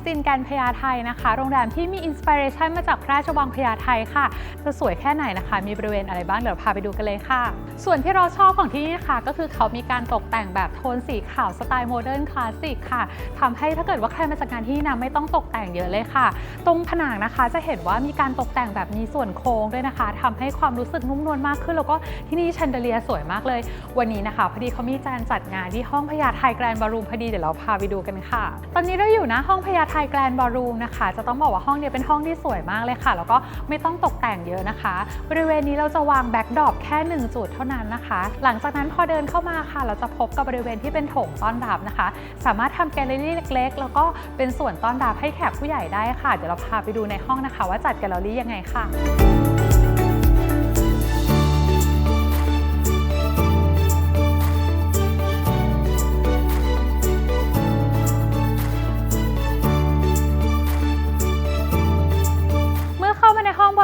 สตินแกรนพญาไทนะคะ โรงแรมที่มีอินสปิเรชันมาจากพระราชวังพญาไทค่ะ จะสวยแค่ไหนนะคะ มีบริเวณอะไรบ้างเดี๋ยวพาไปดูกันเลยค่ะ ส่วนที่เราชอบของที่นี่นะคะก็คือเขามีการตกแต่งแบบโทนสีขาวสไตล์โมเดิร์นคลาสสิกค่ะทำให้ถ้าเกิดว่าใครมาจากงานที่นี่นะไม่ต้องตกแต่งเยอะเลยค่ะ ตรงผนังนะคะจะเห็นว่ามีการตกแต่งแบบมีส่วนโค้งด้วยนะคะทำให้ความรู้สึกนุ่มนวลมากขึ้น แล้วก็ที่นี่แชนเดเลียสวยมากเลย วันนี้นะคะพอดีเขามีการจัดงานที่ห้องพญาไทแกรนด์บอลรูมพอดีเดี๋ยวเราพาไปดูกันค่ะ ตอนนี้เราอยู่นะห้องพญาไทแกลนบอลรูมนะคะ จะต้องบอกว่าห้องนี้เป็นห้องที่สวยมากเลยค่ะ แล้วก็ไม่ต้องตกแต่งเยอะนะคะ บริเวณนี้เราจะวางแบ็กดรอปแค่หนึ่งจุดเท่านั้นนะคะ หลังจากนั้นพอเดินเข้ามาค่ะ เราจะพบกับบริเวณที่เป็นโถงต้อนรับนะคะ สามารถทำแกลเลอรี่เล็ก ๆ แล้วก็เป็นส่วนต้อนรับให้แขกผู้ใหญ่ได้ค่ะ เดี๋ยวเราพาไปดูในห้องนะคะ ว่าจัดแกลเลอรี่ยังไงค่ะ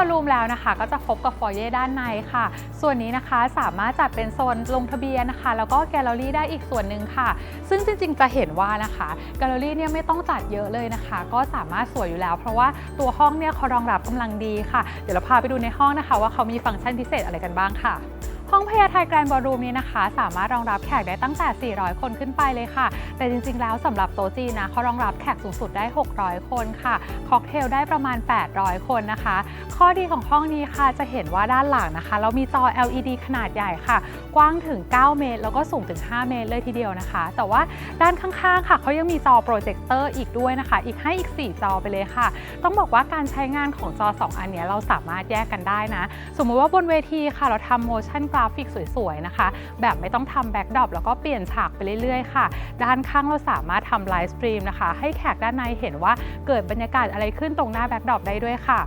อลรูมแล้วนะคะ ก็จะพบกับฟอยเย่ด้านในค่ะ ส่วนนี้นะคะสามารถจัดเป็นโซนลงทะเบียนนะคะ แล้วก็แกลเลอรี่ได้อีกส่วนหนึ่งค่ะ ซึ่งจริงๆจะเห็นว่านะคะแกลเลอรี่เนี่ยไม่ต้องจัดเยอะเลยนะคะ ก็สามารถสวยอยู่แล้ว เพราะว่าตัวห้องเนี่ยเขารองรับกำลังดีค่ะ เดี๋ยวเราพาไปดูในห้องนะคะ ว่าเขามีฟังก์ชันพิเศษอะไรกันบ้างค่ะ ห้องพญาไทแกรนด์บอลรูมนี้นะคะ สามารถรองรับแขกได้ตั้งแต่ 400 คนขึ้นไปเลยค่ะ แต่จริงๆ แล้วสำหรับโต๊ะจีนนะเขารองรับแขกสูงสุดได้ 600 คนค่ะ ค็อกเทลได้ประมาณ 800 คนนะคะ ข้อดีของห้องนี้ค่ะจะเห็นว่าด้านหลังนะคะ เรามีจอ LED ขนาดใหญ่ค่ะ กว้างถึง 9 เมตร แล้วก็สูงถึง 5 เมตรเลยทีเดียวนะคะ แต่ว่าด้านข้างๆ ค่ะเขายังมีจอโปรเจคเตอร์อีกด้วยนะคะ อีกให้อีก 4 จอไปเลยค่ะ ต้องบอกว่าการใช้งานของจอ 2 อันนี้เราสามารถแยกกันได้นะ สมมุติว่าบนเวทีค่ะเราทำ motion ราฟิกสวยๆนะคะ แบบไม่ต้องทำแบ็กดรอปแล้วก็เปลี่ยนฉากไปเรื่อยๆค่ะ ด้านข้างเราสามารถทำไลฟ์สตรีมนะคะ ให้แขกด้านในเห็นว่าเกิดบรรยากาศอะไรขึ้นตรงหน้าแบ็กดรอปได้ด้วยค่ะ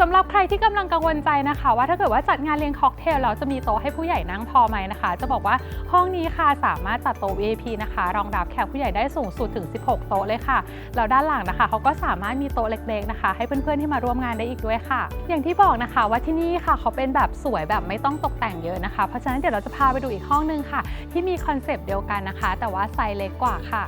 สำหรับใครที่กำลังกังวลใจนะคะ ว่าถ้าเกิดว่าจัดงานเลี้ยงค็อกเทลแล้วจะมีโต๊ะให้ผู้ใหญ่นั่งพอไหมนะคะ จะบอกว่าห้องนี้ค่ะสามารถจัดโต๊ะ VIP นะคะ รองรับแขกผู้ใหญ่ได้สูงสุดถึง 16 โต๊ะเลยค่ะแล้วด้านหลังนะคะเขาก็สามารถมีโต๊ะเล็กๆนะคะ ให้เพื่อนๆที่มาร่วมงานได้อีกด้วยค่ะ อย่างที่บอกนะคะว่าที่นี่ค่ะเขาเป็นแบบสวยแบบไม่ต้องตกแต่งเยอะนะคะเพราะฉะนั้นเดี๋ยวเราจะพาไปดูอีกห้องนึงค่ะ ที่มีคอนเซปต์เดียวกันนะคะ แต่ว่าไซส์เล็กกว่าค่ะ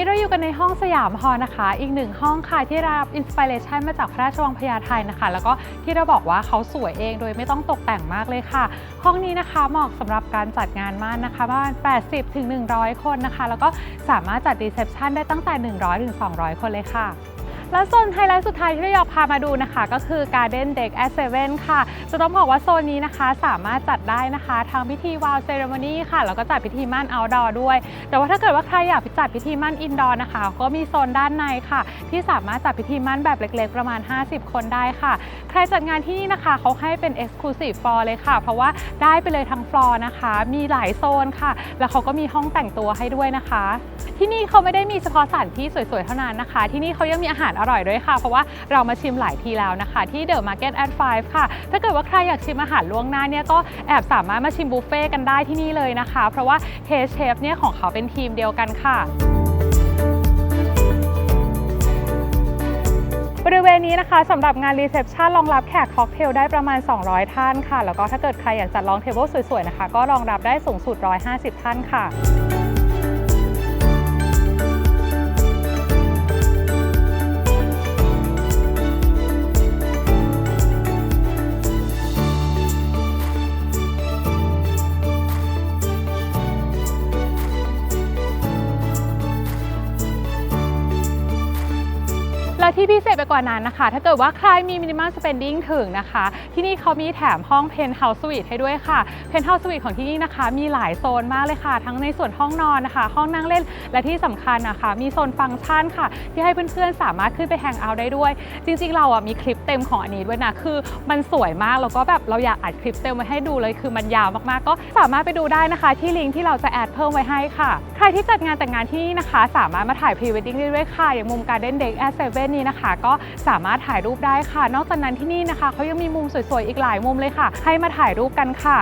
นนี้เราอยู่กันในห้องสยามฮอลนะคะ อีกหนึ่งห้องค่ะที่รับอินสปิเรชันมาจากพระราชวังพญาไทนะคะ แล้วก็ที่เราบอกว่าเขาสวยเองโดยไม่ต้องตกแต่งมากเลยค่ะ ห้องนี้นะคะเหมาะสำหรับการจัดงานม่านนะคะประมาณ 80ถึง100 คนนะคะ แล้วก็สามารถจัดรีเซพชันได้ตั้งแต่ 100ถึง200 คนเลยค่ะ แล้วโซนไฮไลท์สุดท้ายที่เราอยากพามาดูนะคะ ก็คือ Garden Deck at 7ค่ะ จะต้องบอกว่าโซนนี้นะคะสามารถจัดได้นะคะทางพิธีวาวเซเรมนีค่ะ แล้วก็จัดพิธีมั่น outdoor ด้วย แต่ว่าถ้าเกิดว่าใครอยากจัดพิธีมั่น indoor นะคะ ก็มีโซนด้านในค่ะ ที่สามารถจัดพิธีมั่นแบบเล็กๆ ประมาณ 50 คนได้ค่ะ ใครจัดงานที่นี่นะคะเขาให้เป็น exclusive floor เลยค่ะ เพราะว่าได้ไปเลยทั้งฟลอร์นะคะ มีหลายโซนค่ะ แล้วเขาก็มีห้องแต่งตัวให้ด้วยนะคะ ที่นี่เขาไม่ได้มีเฉพาะสถานที่สวยๆเท่านั้นนะคะ ที่นี่เขายังมีอาหารอร่อยด้วยค่ะ เพราะว่าเรามาชิมหลายทีแล้วนะคะ ที่เดอะมาร์เก็ตแอด5ค่ะ ถ้าเกิดว่าใครอยากชิมอาหารล่วงหน้าเนี่ยก็แอบสามารถมาชิมบุฟเฟ่กันได้ที่นี่เลยนะคะ เพราะว่าเฮเชฟเนี่ยของเขาเป็นทีมเดียวกันค่ะบริเวณนี้นะคะสำหรับงานรีเซพชันรองรับแขกค็อกเทลได้ประมาณ 200 ท่านค่ะ แล้วก็ถ้าเกิดใครอยากจัดลองเทเบิลสวยๆนะคะ ก็รองรับได้สูงสุด 150 ท่านค่ะ และที่พิเศษไปกว่านั้นนะคะ ถ้าเกิดว่าใครมี minimal spending ถึงนะคะ ที่นี่เขามีแถมห้อง penthouse suite ให้ด้วยค่ะ penthouse suite ของที่นี่นะคะ มีหลายโซนมากเลยค่ะ ทั้งในส่วนห้องนอนนะคะ ห้องนั่งเล่น และที่สำคัญนะคะ มีโซนฟังก์ชันค่ะ ที่ให้เพื่อนๆสามารถขึ้นไปแฮงเอาท์ได้ด้วย จริงๆ เราอะมีคลิปเต็มของอันนี้ด้วยนะคือมันสวยมากแล้วก็แบบเราอยากอัดคลิปเต็มไว้ให้ดูเลยคือมันยาวมากๆ ก็สามารถไปดูได้นะคะ ที่ลิงก์ที่เราจะแอดเพิ่มไว้ให้ค่ะ ใครที่จัดงานแต่งงานที่นี่นะคะ สามารถมาถ่ายพรีเวดดิ้งได้ด้วยค่ะอย่างมุมการเด้นเด็กแอสเซเว่นนี้นะคะ ก็สามารถถ่ายรูปได้ค่ะ นอกจากนั้นที่นี่นะคะเขายังมีมุมสวยๆ อีกหลายมุมเลยค่ะ ให้มาถ่ายรูปกันค่ะ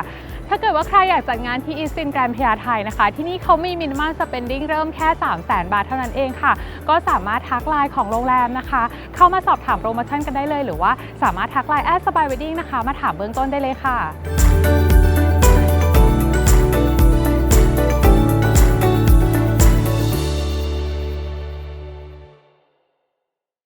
ถ้าเกิดว่าใครอยากจัดงานที่อีสตินแกรนด์พญาไทนะคะ ที่นี่เขามีมินิมัลสเปนดิ้งเริ่มแค่ 3 0 0 0 0 0บาทเท่านั้นเองค่ะ ก็สามารถทักไลน์ของโรงแรมนะคะ เข้ามาสอบถามโปรโมชั่นกันได้เลย หรือว่าสามารถทักไลน์แอดสบายเวดดิ้งนะคะ มาถามเบื้องต้นได้เลยค่ะ